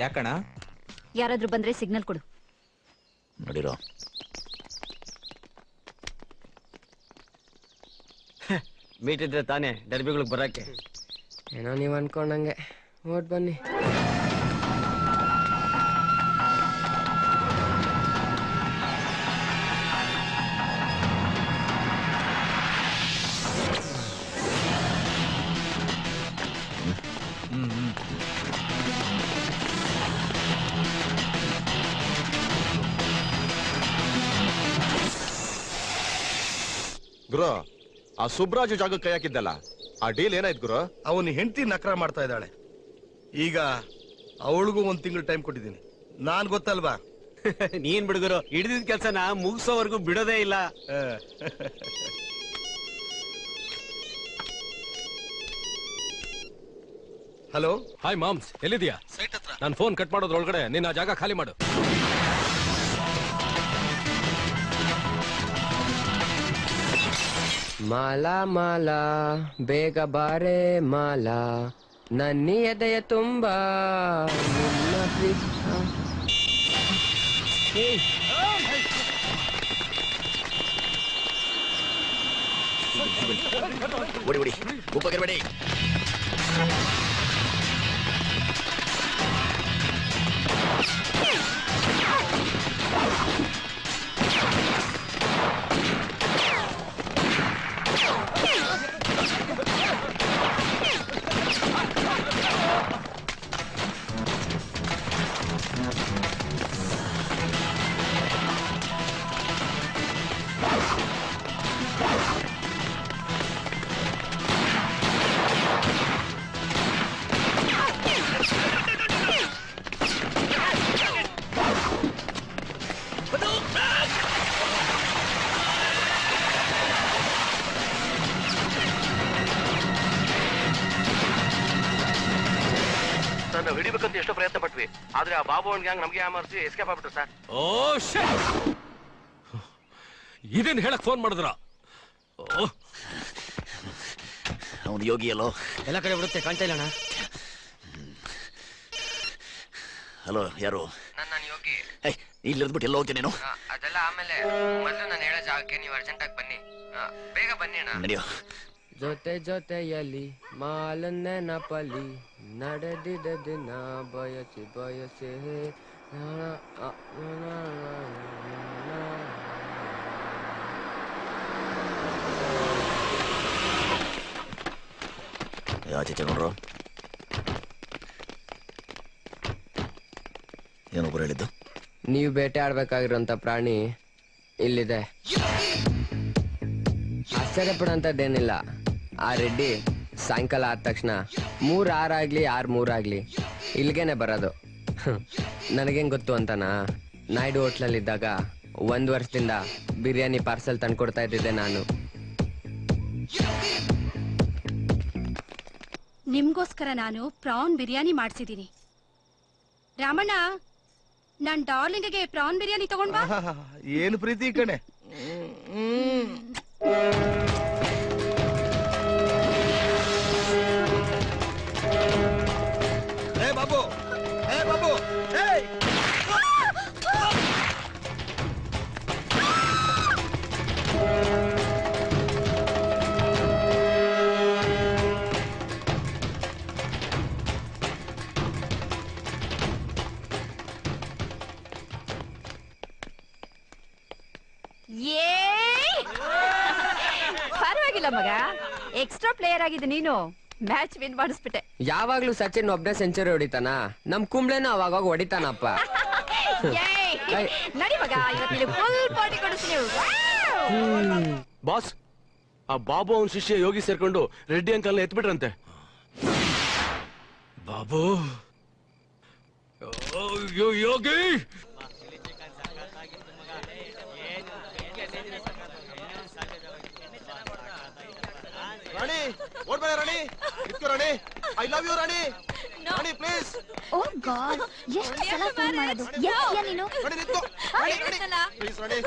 ಯಾಕಣ ಯಾರಾದ್ರೂ ಬಂದ್ರೆ ಸಿಗ್ನಲ್ ಕೊಡು. ನೋಡಿರೋ. ಮೀಟ್ ಇದ್ರೆ ತಾನೇ ಡರ್ಬಿಗಳಿಗೆ ಬರಕ್ಕೆ ಏನೋ ನೀವು ಅನ್ಕೊಂಡಂಗೆ. ಓಟ್ ಬನ್ನಿ. ಗುರು ಆ ಸುಬ್ರಾಜು ಜಾಗ ಕೈ ಹಾಕಿದ್ದಲ್ಲ. ಆ ಡೀಲ್ ಏನಾಯ್ತು ಗುರು? ಅವನ ಹೆಂಡತಿ ನಕರ ಮಾಡ್ತಾ ಇದ್ದಾಳೆ. ಈಗ ಅವಳಿಗೂ ಒಂದ್ ತಿಂಗಳು ಟೈಮ್ ಕೊಟ್ಟಿದ್ದೀನಿ. ನಾನ್ ಗೊತ್ತಲ್ವಾ? ನೀನ್ ಬಿಡುಗರು ಹಿಡಿದಿದ್ ಕೆಲ್ಸನ ಮುಗಿಸೋವರೆಗೂ ಬಿಡೋದೇ ಇಲ್ಲ. ಹಲೋ ಹಾಯ್ ಮಾಮ್ಸ್ ಎಲ್ಲಿದ್ಯಾ ಸೈಟ್ ಹತ್ರ. ನಾನು ಫೋನ್ ಕಟ್ ಮಾಡೋದ್ರೊಳಗಡೆ ನಿನ್ನ ಆ ಜಾಗ ಖಾಲಿ ಮಾಡು. ಮಾಲಾ ಮಾಲಾ ಬೇಗ ಬಾರೆ ಮಾಲಾ ನನ್ನಿ ಎದೆಯ ತುಂಬ ಓಡಿ ಓಡಿ ಉಪ್ಪಗಿರ್ಬೇಡಿ ಆದ್ರೆ ಆ ಬಾಬು ಅಂಡ್ ಗ್ಯಾಂಗ್ ನಮಗೆ ಯಾಮರ್ಸಿ ಎಸ್ಕೇಪ್ ಆಗ್ಬಿಟ್ರು ಸರ್. ಓ ಶಟ್ ಇದನ್ ಹೇಳಕ್ ಫೋನ್ ಮಾಡಿದ್ರ? ಅವನು ಯೋಗಿ ಅಲ್ಲೋ? ಎಲ್ಲ ಕಡೆ ಬಿಡುತ್ತೆ ಕಾಣ್ತಾ ಇಲ್ಲ ಅಣ್ಣ ಹಲೋ ಯಾರು? ನಾನ್ ನಾನ್ ಯೋಗಿ. ಏಯ್ ಇಲ್ಲಿರ್ದ್ಬಿಟ್ಟು ಎಲ್ಲ ಹೋಗ್ತೀನಿ ನೀನು? ಆ, ಅದೆಲ್ಲ ಆಮೇಲೆ ಮೊದಲು ನಾನು ಹೇಳೋ ಜಾಗಕ್ಕೆ ನೀವು ಅರ್ಜೆಂಟ್ ಆಗಿ ಬನ್ನಿ. ಬೇಗ ಬನ್ನಿ ಅಣ್ಣ. ನಡೆಯೋ. ಜೊತೆ ಜೊತೆಯಲ್ಲಿ ಮಾಲನ್ನೆನಪಲಿ ನಡೆದಿದ ದಿನ. ಬಯಸಿ ಬಯಸಿ ಆಚೆ ನೋಡ್ರು? ಏನೊಬ್ಬರು ಹೇಳಿದ್ದು? ನೀವು ಬೇಟೆ ಆಡ್ಬೇಕಾಗಿರೋಂಥ ಪ್ರಾಣಿ ಇಲ್ಲಿದೆ. ಆಶ್ಚರ್ಯ ಪಡೋಂಥದ್ದೇನಿಲ್ಲ ಆ ರೆಡ್ಡಿ ಸಾಯಂಕಾಲ ಆದ ತಕ್ಷಣ ಮೂರ್ ಆರಾಗ್ಲಿ ಆರ್ ಮೂರಾಗ್ಲಿ ಇಲ್ಲಿಗೇನೆ ಬರೋದು. ನನಗೇನ್ ಗೊತ್ತು ಅಂತನಾ? ನಾಯ್ಡು ಹೋಟ್ಲಲ್ಲಿದ್ದಾಗ ಒಂದ್ ವರ್ಷದಿಂದ ಬಿರಿಯಾನಿ ಪಾರ್ಸಲ್ ತಂದ್ಕೊಡ್ತಾ ಇದ್ದಿದ್ದೆ ನಾನು. ನಿಮ್ಗೋಸ್ಕರ ನಾನು ಪ್ರಾನ್ ಬಿರಿಯಾನಿ ಮಾಡಿಸಿದೀನಿ ರಾಮಣ್ಣ ನನ್ ಡಾರ್ಲಿಂಗ್ಗೆ ಪ್ರಾನ್ ಬಿರಿಯಾನಿ ತಗೊಂಡ್ ಬಾ. ಏನು ಪ್ರೀತಿ ಕಣೆ. ಪರವಾಗಿಲ್ಲ ಮಗ. ಎಕ್ಸ್ಟ್ರಾ ಪ್ಲೇಯರ್ ಆಗಿದೆ ನೀನು. ಮ್ಯಾಚ್ ವಿನ್ ಮಾಡಿಸ್ಬಿಟ್ಟೆ. ಯಾವಾಗ್ಲೂ ಸಚಿನ್ ಒಬ್ಬನೇ ಸೆಂಚುರಿ ಹೊಡಿತಾನ. ನಮ್ ಕುಂಬ್ಳೆನ ಅವಾಗ ಹೊಡಿತಾನಪ್ಪ. ಏಯ್! ಏಯ್. ನಡಿ ಮಗ ಇವತ್ತು ಫುಲ್ ಪಾರ್ಟಿ ಕೊಡಿಸ್ತೀನಿ. ಬಾಸ್ ಆ ಬಾಬು ಅವನ ಶಿಷ್ಯ ಯೋಗಿ ಸೇರ್ಕೊಂಡು ರೆಡ್ಡಿ ಅಂಕಲ್ ಎತ್ಬಿಟ್ರಂತೆ. ಬಾಬು. ಯೋಗಿ! ರಾಣಿ ಓಡ್ಬೇಡ ರಾಣಿ. ಇತ್ತು Rani. I love you Rani. Rani please oh God ಎಷ್ಟು ಸಲ ಫೋನ್ ಮಾಡೋದು. ನೀನು? ರಾಣಿ ನಿಂತು Rani Rani. Please Rani.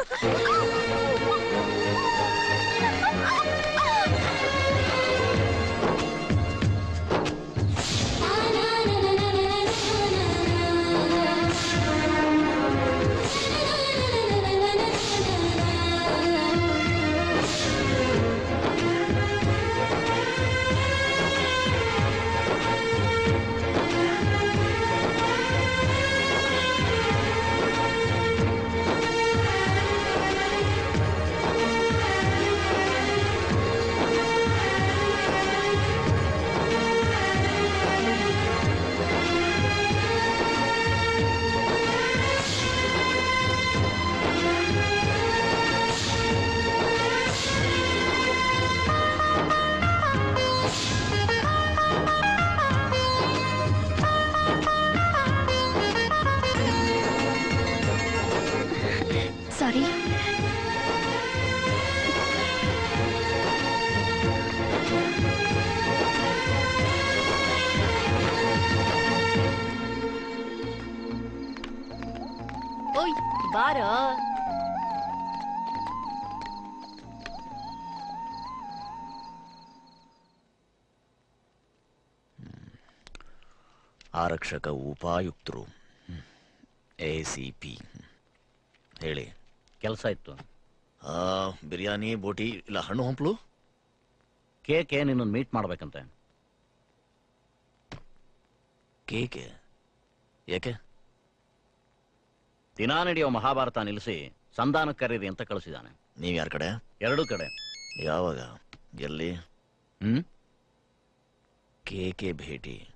sorry. Oy, bara. ಆರಕ್ಷಕ ಉಪಾಯುಕ್ತರು ಎ ಸಿ ಪಿ ಹೇಳಿ ಕೆಲಸ ಇತ್ತು. ಆ, ಬಿರಿಯಾನಿ ಬೋಟಿ ಇಲ್ಲ ಹಣ್ಣು ಹಂಪ್ಲು? ಕೆ ನಿನ್ನೊಂದು ಮೀಟ್ ಮಾಡ್ಬೇಕಂತೆ. ಕೇಕೆ? ಏಕೆ? ದಿನಾ ನಡೆಯುವ ಮಹಾಭಾರತ ನಿಲ್ಲಿಸಿ ಸಂಧಾನ ಕರೀರಿ ಅಂತ ಕಳಿಸಿದಾನೆ ನೀವ್ ಯಾರ ಕಡೆ? ಎರಡೂ ಕಡೆ. ಯಾವಾಗ? ಎಲ್ಲಿ? ಹ್ಮ್? ಕೇಕೆ ಭೇಟಿ.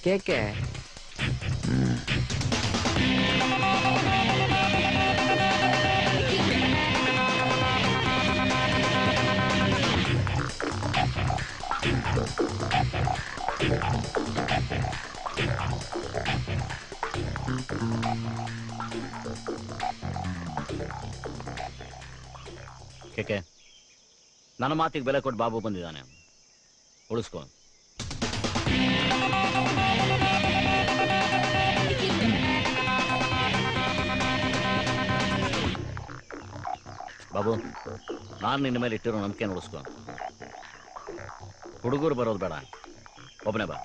ಇವನೇನ ಕೇಕೆ ಕೇಕೆ ನನ್ನ ಮಾತಿಗೆ ಬೆಲೆ ಕೊಟ್ಟು ಬಾಬು ಬಂದಿದ್ದಾನೆ ಉಳಿಸ್ಕೊ ಬಾಬು ನಾನು ನಿನ್ನ ಮೇಲೆ ಇಟ್ಟಿರೋ ನಂಬಿಕೆ ಉಳಿಸ್ಕೊ. ಹುಡುಗರು ಬರೋದು ಬೇಡ. ಒಬ್ಬನೇ ಬಾ.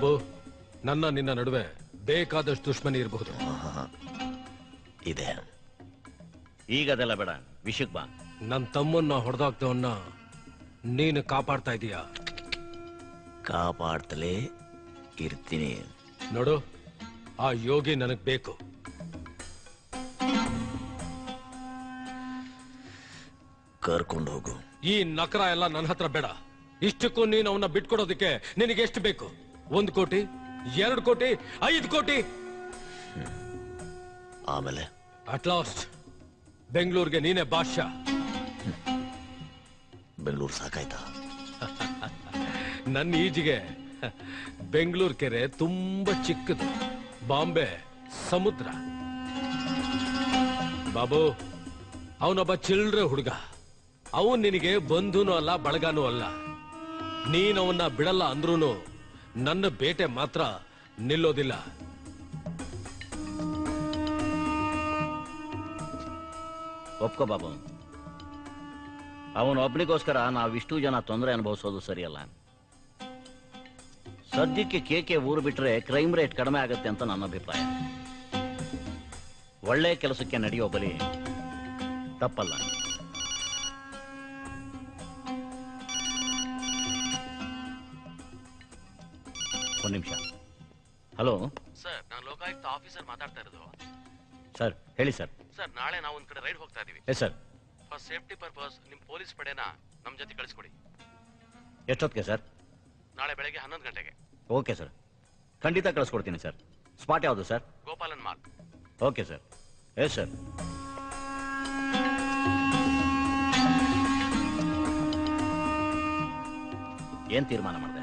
ಬಾಬು ನನ್ನ ನಿನ್ನ ನಡುವೆ ಬೇಕಾದಷ್ಟು ದುಶ್ಮನಿ ಇರಬಹುದು ಇದೆ. ಈಗ ಅದೆಲ್ಲ ಬೇಡ ವಿಶಕ್ ಬಾ. ನನ್ನ ತಮ್ಮನ್ನ ಹೊಡೆದಾಕ್ದವನ್ನ ನೀನು ಕಾಪಾಡ್ತಾ ಇದೀಯಾ? ಕಾಪಾಡ್ತಲೇ ಇರ್ತೀನಿ. ನೋಡು ಆ ಯೋಗಿ ನನಗ್ ಬೇಕು. ಕರ್ಕೊಂಡು ಹೋಗು. ಈ ನಕರ ಎಲ್ಲ ನನ್ನ ಹತ್ರ ಬೇಡ. ಇಷ್ಟಕ್ಕೂ ನೀನು ಅವನ್ನ ಬಿಟ್ಕೊಡೋದಕ್ಕೆ ನಿನಗೆ ಎಷ್ಟು ಬೇಕು? ಒಂದು ಕೋಟಿ ಎರಡು ಕೋಟಿ ಐದು ಕೋಟಿ. ಆಮೇಲೆ? ಅಟ್ ಲಾಸ್ಟ್ ಬೆಂಗಳೂರಿಗೆ ನೀನೇ ಬಾದ್ಶಾ. ಬೆಂಗಳೂರು ಸಾಕಾಯ್ತಾ? ನನ್ನ ಈಜಿಗೆ ಬೆಂಗಳೂರು ಕೆರೆ ತುಂಬಾ ಚಿಕ್ಕದು. ಬಾಂಬೆ ಸಮುದ್ರ. ಬಾಬು ಅವನೊಬ್ಬ ಚಿಲ್ಡ್ರ ಹುಡುಗ. ಅವನ್ ನಿನಗೆ ಬಂಧುನೂ ಅಲ್ಲ ಬಳಗನೂ ಅಲ್ಲ. ನೀನವನ್ನ ಬಿಡಲ್ಲ ಅಂದ್ರೂನು ನನ್ನ ಬೇಟೆ ಮಾತ್ರ ನಿಲ್ಲೋದಿಲ್ಲ ಒಪ್ಕೋ ಬಾಬು ಅವನು ಒಬ್ಬನಿಗೋಸ್ಕರ ನಾವು ಇಷ್ಟು ಜನ ತೊಂದರೆ ಅನುಭವಿಸೋದು ಸರಿಯಲ್ಲ ಸದ್ಯಕ್ಕೆ ಕೇಕೆ ಊರು ಬಿಟ್ರೆ ಕ್ರೈಮ್ ರೇಟ್ ಕಡಿಮೆ ಆಗುತ್ತೆ ಅಂತ ನನ್ನ ಅಭಿಪ್ರಾಯ ಒಳ್ಳೆ ಕೆಲಸಕ್ಕೆ ನಡೆಯೋ ಬಲಿ ತಪ್ಪಲ್ಲ ಒಂದು ನಿಮಿಷ. ಹಲೋ? ಸರ್ ನಾನು ಲೋಕಾಯುಕ್ತ ಆಫೀಸರ್ ಮಾತಾಡ್ತಾ ಇರೋದು. ಸರ್ ಹೇಳಿ ಸರ್. ಸರ್ ನಾಳೆ ನಾವು ಒಂದ್ ಕಡೆ ರೈಡ್ ಹೋಗ್ತಾ ಇದೀವಿ. Yes sir. For safety purpose ನಿಮ್ ಪೊಲೀಸ್ ಪಡೆನ ನಮ್ ಜೊತೆ ಕಳಿಸ್ಕೊಡಿ. ಎಷ್ಟೊತ್ತಿಗೆ ಸರ್? ನಾಳೆ ಬೆಳಗ್ಗೆ ಹನ್ನೊಂದು ಗಂಟೆಗೆ. Okay sir. ಖಂಡಿತ ಕಳಿಸ್ಕೊಡ್ತೀನಿ ಸರ್. ಸ್ಪಾಟ್ ಯಾವುದು sir? Gopalan mark okay sir. Yes sir. ಏನ್ ತೀರ್ಮಾನ ಮಾಡಿದೆ?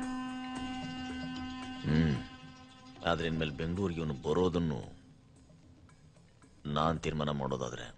ಆದರೆ ಇನ್ಮೇಲೆ ಬೆಂಗಳೂರಿಗೆ ಇವನು ಬರೋದನ್ನು ನಾನು ತೀರ್ಮಾನ ಮಾಡೋದಾದ್ರೆ.